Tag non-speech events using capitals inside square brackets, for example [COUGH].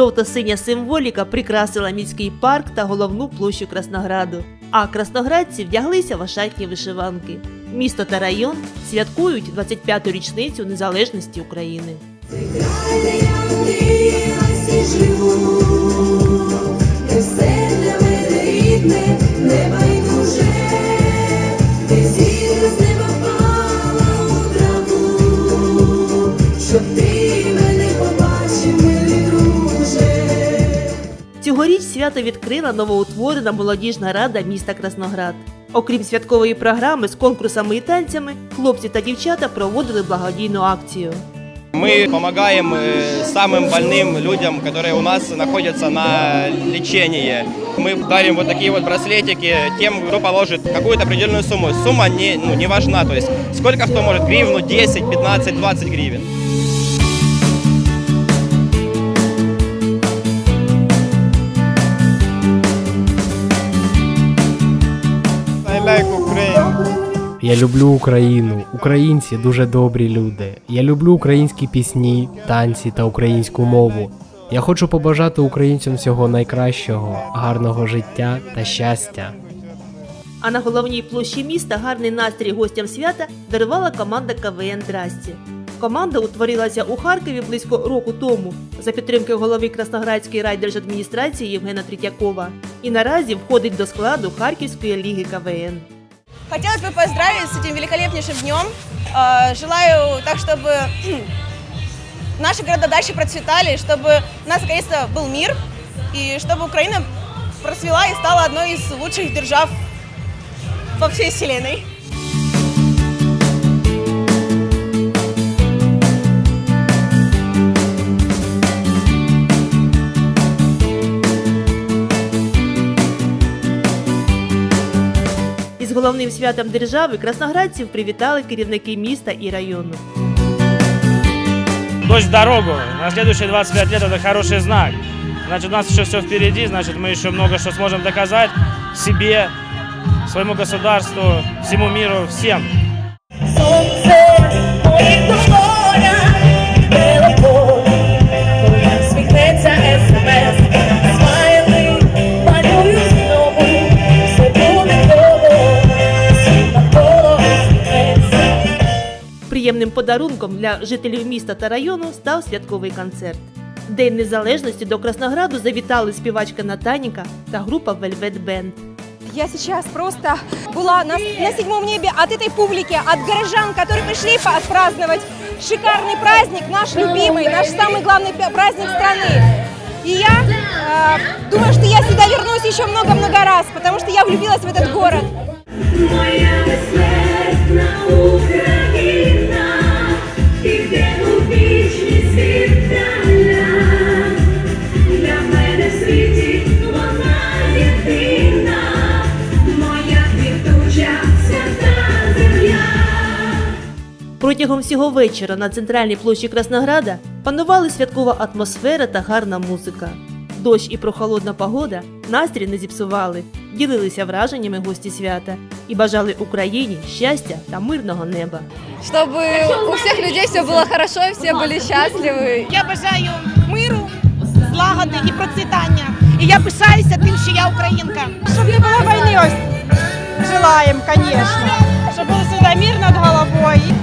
Жовто-синя символіка прикрасила міський парк та головну площу Краснограду. А красноградці вдяглися в ошатні вишиванки. Місто та район святкують 25-ту річницю незалежності України. Де я Цьогоріч свято відкрила новоутворена молодіжна рада міста Красноград. Окрім святкової програми з конкурсами і танцями, хлопці та дівчата проводили благодійну акцію. Мы помогаем э, самым больным людям, которые у нас находятся на лечении. Мы дарим вот такие вот браслетики тем, кто положит какую-то определенную сумму. Сумма не, ну, не важна, то есть сколько кто может, гривну, 10, 15, 20 гривен. I like Ukraine. Я люблю Україну. Українці дуже добрі люди. Я люблю українські пісні, танці та українську мову. Я хочу побажати українцям всього найкращого, гарного життя та щастя. А на головній площі міста гарний настрій гостям свята дарувала команда КВН Драсті Команда утворилася у Харкові близько року тому за підтримки голови Красноградської райдержадміністрації Євгена Третьякова і наразі входить до складу Харківської ліги КВН. Хотелось бы поздравить с этим великолепнейшим днем. Э, Желаю так, чтобы [CLEARS THROAT] наши города дальше процветали, чтобы у нас наконец-то был мир, и чтобы Украина процвела и стала одной из лучших держав во всей вселенной. головним святом держави красноградців привітали керівники міста і району. Дождь в дорогу. На следующие 25 лет это хороший знак. Значит, у нас еще все впереди, значит, мы еще много что сможем доказать себе, своему государству, всему миру, всем. Приємним подарунком для жителів міста та району став святковий концерт. День незалежності до Краснограду завітали співачка Натаніка та група Velvet Band. Я сейчас просто была на, на седьмом небе от этой публики, от горожан, которые пришли по- отпраздновать шикарный праздник, наш любимый, наш самый главный пя- праздник страны. И я э, думаю, что я сюда вернусь еще много-много раз, потому что я влюбилась в этот город. Моя Протягом всього вечора на центральній площі Краснограда панували святкова атмосфера та гарна музика. Дощ і прохолодна погода настрій не зіпсували, ділилися враженнями гості свята і бажали Україні щастя та мирного неба. чтобы у всех людей все было хорошо и все были счастливы. Я бажаю миру, злагоди і процвітання. І я пишаюся тим, що я українка. Щоб не було війни, ось желаємо, звісно. Щоб було завжди мир над головою.